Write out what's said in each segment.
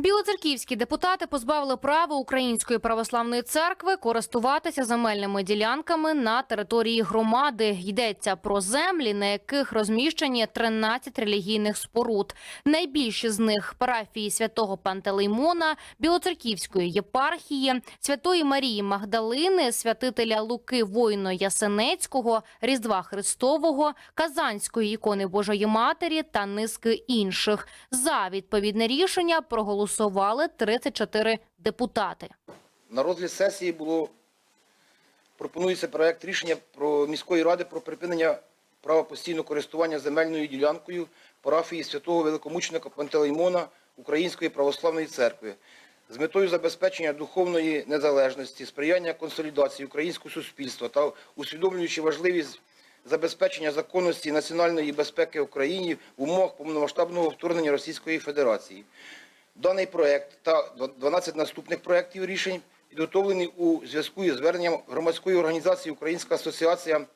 Білоцерківські депутати позбавили права Української православної церкви користуватися земельними ділянками на території громади. Йдеться про землі, на яких розміщені 13 релігійних споруд. Найбільші з них парафії святого Пантелеймона, Білоцерківської єпархії, Святої Марії Магдалини, святителя Луки Воїно Ясенецького, Різдва Христового, Казанської ікони Божої Матері та низки інших. За відповідне рішення проголосували 34 депутати. На розгляд сесії було пропонується проект рішення про міської ради про припинення права постійного користування земельною ділянкою парафії святого великомученика Пантелеймона Української православної церкви з метою забезпечення духовної незалежності, сприяння консолідації українського суспільства та усвідомлюючи важливість забезпечення законності національної безпеки в Україні в умовах повномасштабного вторгнення Російської Федерації. Даний проект та 12 наступних проєктів рішень підготовлені у зв'язку із зверненням громадської організації Українська асоціація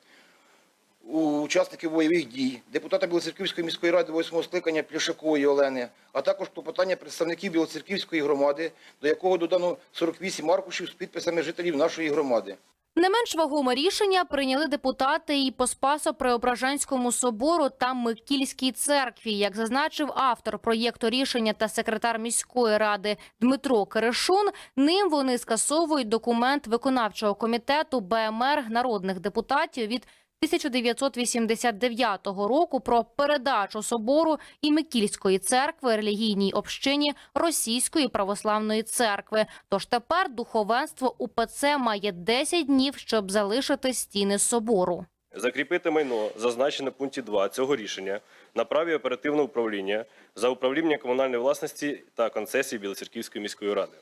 учасників бойових дій, депутата Білоцерківської міської ради 8 скликання Плішакової Олени, а також клопотання представників Білоцерківської громади, до якого додано 48 аркушів з підписами жителів нашої громади. Не менш вагоме рішення прийняли депутати і по Спасо-Преображенському собору та Микільській церкві. Як зазначив автор проєкту рішення та секретар міської ради Дмитро Керешун, ним вони скасовують документ виконавчого комітету БМР народних депутатів від 1989 року про передачу собору і Микільської церкви релігійній общині Російської православної церкви. Тож тепер духовенство УПЦ має 10 днів, щоб залишити стіни собору. Закріпити майно, зазначене в пункті 2 цього рішення, на праві оперативного управління за управління комунальної власності та концесії Білоцерківської міської ради.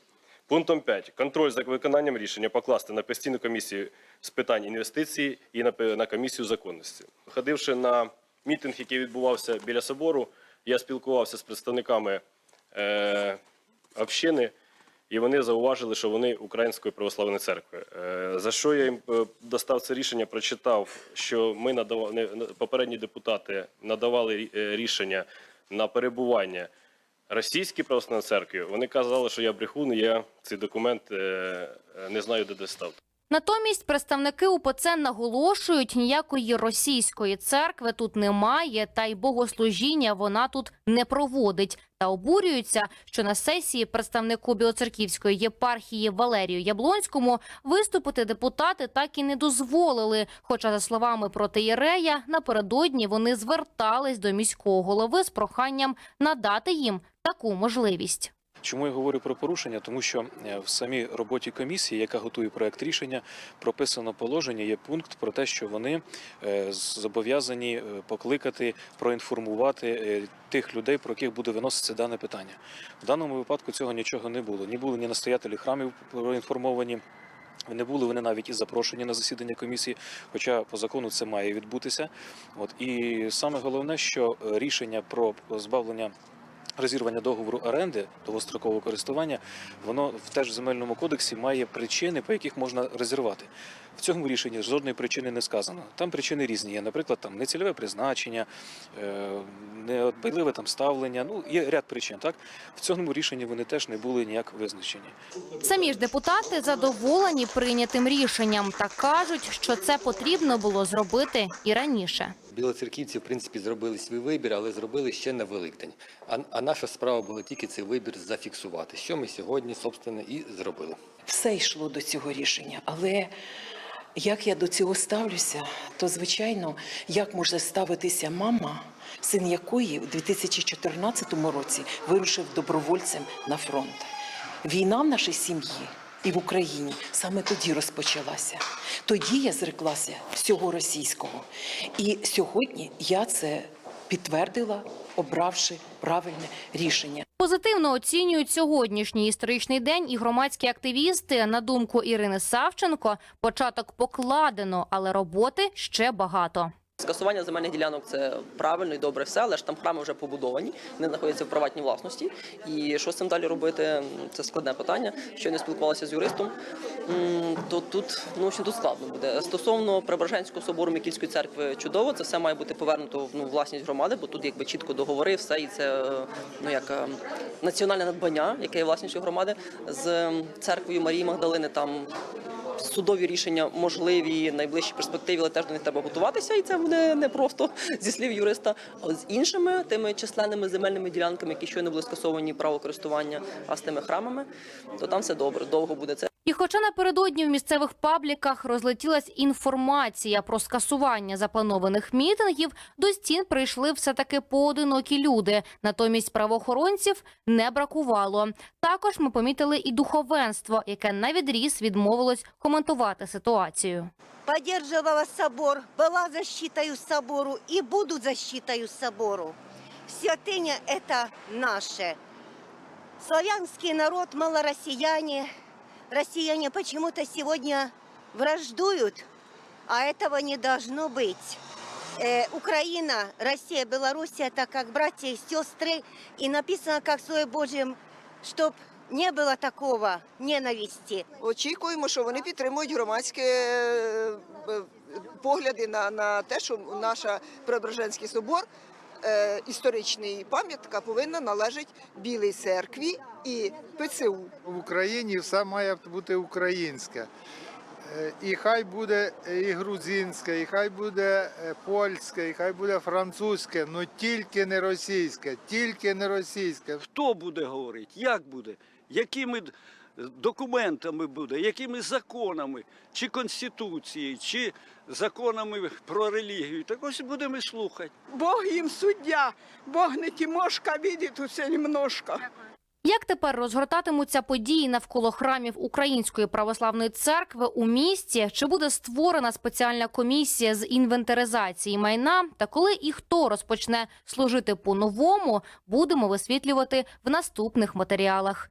Пунктом 5. Контроль за виконанням рішення покласти на постійну комісію з питань інвестицій і на, комісію законності. Ходивши на мітинг, який відбувався біля собору, я спілкувався з представниками е, общини, і вони зауважили, що вони Української православної церкви. Е, За що я їм е, достав це рішення, прочитав, що ми надавали попередні депутати надавали е, рішення на перебування російській православні церкви Вони казали, що я брехун, я цей документ е, е, не знаю, де достав. Натомість представники УПЦ наголошують, ніякої російської церкви тут немає, та й богослужіння вона тут не проводить. Та обурюються, що на сесії представнику Білоцерківської єпархії Валерію Яблонському виступити депутати так і не дозволили. Хоча, за словами протиєрея, напередодні вони звертались до міського голови з проханням надати їм таку можливість. Чому я говорю про порушення? Тому що е, в самій роботі комісії, яка готує проект рішення, прописано положення. Є пункт про те, що вони е, зобов'язані е, покликати, проінформувати тих людей, про яких буде виноситися дане питання. В даному випадку цього нічого не було. Ні були ні настоятелі храмів проінформовані. Не були вони навіть і запрошені на засідання комісії, хоча по закону це має відбутися. От і саме головне, що рішення про позбавлення розірвання договору оренди довгострокового користування, воно теж в земельному кодексі має причини, по яких можна розірвати. В цьому рішенні жодної причини не сказано. Там причини різні є, наприклад, там нецільове призначення, е, неодбайливе там ставлення. Ну є ряд причин. Так в цьому рішенні вони теж не були ніяк визначені. Самі ж депутати задоволені прийнятим рішенням та кажуть, що це потрібно було зробити і раніше. Білоцерківці, в принципі, зробили свій вибір, але зробили ще на Великдень. А, а наша справа була тільки цей вибір зафіксувати, що ми сьогодні, собственно, і зробили. все йшло до цього рішення. Але як я до цього ставлюся, то звичайно, як може ставитися мама, син якої у 2014 році вирушив добровольцем на фронт. Війна в нашій сім'ї і в Україні саме тоді розпочалася. Тоді я зреклася всього російського. І сьогодні я це підтвердила, обравши правильне рішення. Позитивно оцінюють сьогоднішній історичний день і громадські активісти. На думку Ірини Савченко, початок покладено, але роботи ще багато. Скасування земельних ділянок це правильно і добре все, але ж там храми вже побудовані, вони знаходяться в приватній власності. І що з цим далі робити? Це складне питання. Що не спілкувалася з юристом, то тут ну що тут складно буде. Стосовно Преображенського собору Микільської церкви, чудово, це все має бути повернуто в ну, власність громади, бо тут якби чітко договори, все і це ну як е, національне надбання, яке є власністю громади з церквою Марії Магдалини. Там судові рішення можливі в найближчій перспективі, але теж до них треба готуватися, і це буде не просто зі слів юриста. А з іншими тими численними земельними ділянками, які щойно були скасовані право користування, а з тими храмами, то там все добре, довго буде це. І хоча напередодні в місцевих пабліках розлетілась інформація про скасування запланованих мітингів, до стін прийшли все таки поодинокі люди. Натомість правоохоронців не бракувало. Також ми помітили і духовенство, яке на відріз відмовилось коментувати ситуацію. поддерживала собор, была защитою собору и буду защитою собору. Святыня – это наше. Славянский народ, малороссияне, россияне почему-то сегодня враждуют, а этого не должно быть. Э, Украина, Россия, Беларусь – это как братья и сестры, и написано как в Слове Божьем, чтоб не было такого ненависти. Очікуємо, що вони підтримують громадські е, е, погляди на, на те, що наша Преображенський собор, е, історичний пам'ятка, повинна належати Білій церкві і ПЦУ. В Україні все має бути українське. Е, І хай буде і грузинське, і хай буде е, польське, і хай буде французьке, але тільки не російське, тільки не російське. Хто буде говорити, як буде, якими д- документами буде, якими законами, чи Конституцією, чи законами про релігію. Так ось будемо слухати. Бог їм суддя, Бог не Тимошка, видить усе немножко. Як тепер розгортатимуться події навколо храмів Української православної церкви у місті? Чи буде створена спеціальна комісія з інвентаризації майна? Та коли і хто розпочне служити по-новому, будемо висвітлювати в наступних матеріалах.